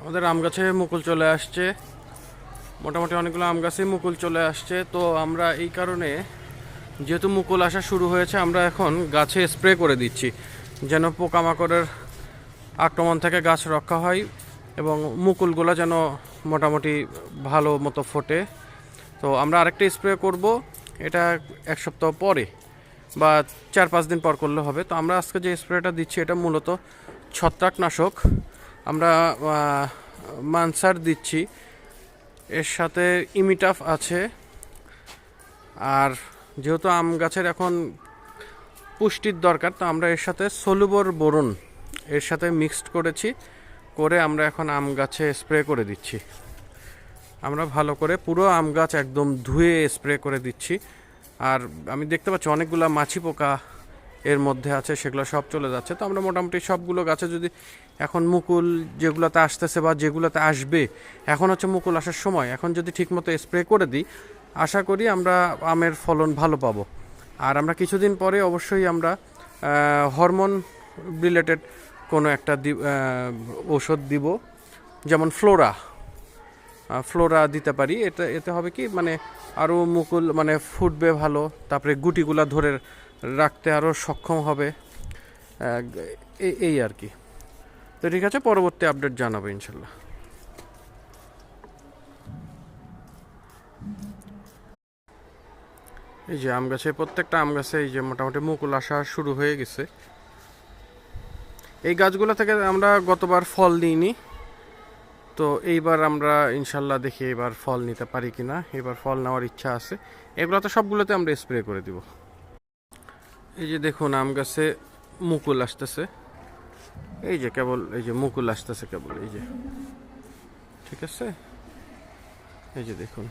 আমাদের আম গাছে মুকুল চলে আসছে। মোটামুটি অনেকগুলো আম গাছে মুকুল চলে আসছে। তো আমরা এই কারণে যেহেতু মুকুল আসা শুরু হয়েছে, আমরা এখন গাছে স্প্রে করে দিচ্ছি, যেন পোকামাকড়ের আক্রমণ থেকে গাছ রক্ষা হয় এবং মুকুলগুলো যেন মোটামুটি ভালো মতো ফোটে। তো আমরা আরেকটা স্প্রে করব, এটা এক সপ্তাহ পরে বা চার পাঁচ দিন পর করলে হবে। তো আমরা আজকে যে স্প্রেটা দিচ্ছি, এটা মূলত ছত্রাকনাশক। আমরা মানসার দিচ্ছি। এর সাথে ইমিটাফ আছে। আর যেহেতু আম গাছের এখন পুষ্টির দরকার, তো আমরা এর সাথে সলুবর বোরন এর সাথে মিক্সড করেছি। করে আমরা এখন আম গাছে স্প্রে করে দিচ্ছি। আমরা ভালো করে পুরো আম গাছ একদম ধুয়ে স্প্রে করে দিচ্ছি। আর আমি দেখতে পাচ্ছি অনেকগুলো মাছি পোকা এর মধ্যে আছে, সেগুলো সব চলে যাচ্ছে। তো আমরা মোটামুটি সবগুলো গাছে যদি এখন মুকুল যেগুলোতে আসতেছে বা যেগুলোতে আসবে, এখন হচ্ছে মুকুল আসার সময়। এখন যদি ঠিকমতো স্প্রে করে দিই, আশা করি আমরা আমের ফলন ভালো পাবো। আর আমরা কিছুদিন পরে অবশ্যই আমরা হরমোন রিলেটেড কোনো একটা ওষুধ দিব, যেমন ফ্লোরা। ফ্লোরা দিতে পারি। এটা এতে হবে কি মানে আরও মুকুল মানে ফুটবে ভালো। তারপরে গুটিগুলা ধরে রাখতে আরও সক্ষম হবে। এই- আর কি। তো ঠিক আছে, পরবর্তী আপডেট জানাব ইনশাল্লাহ। এই যে আম গাছে, প্রত্যেকটা আম গাছে এই যে মোটামুটি মুকুল আসা শুরু হয়ে গেছে। এই গাছগুলো থেকে আমরা গতবার ফল নিইনি। তো এইবার আমরা ইনশাল্লাহ দেখি এবার ফল নিতে পারি কিনা। এবার ফল নেওয়ার ইচ্ছা আছে। এগুলো তো সবগুলোতে আমরা স্প্রে করে দিব। এই যে দেখুন, আম গাছে মুকুল আসতেছে। এই যে কেবল, এই যে মুকুল আসতেছে কেবল, এই যে। ঠিক আছে? এই যে দেখুন।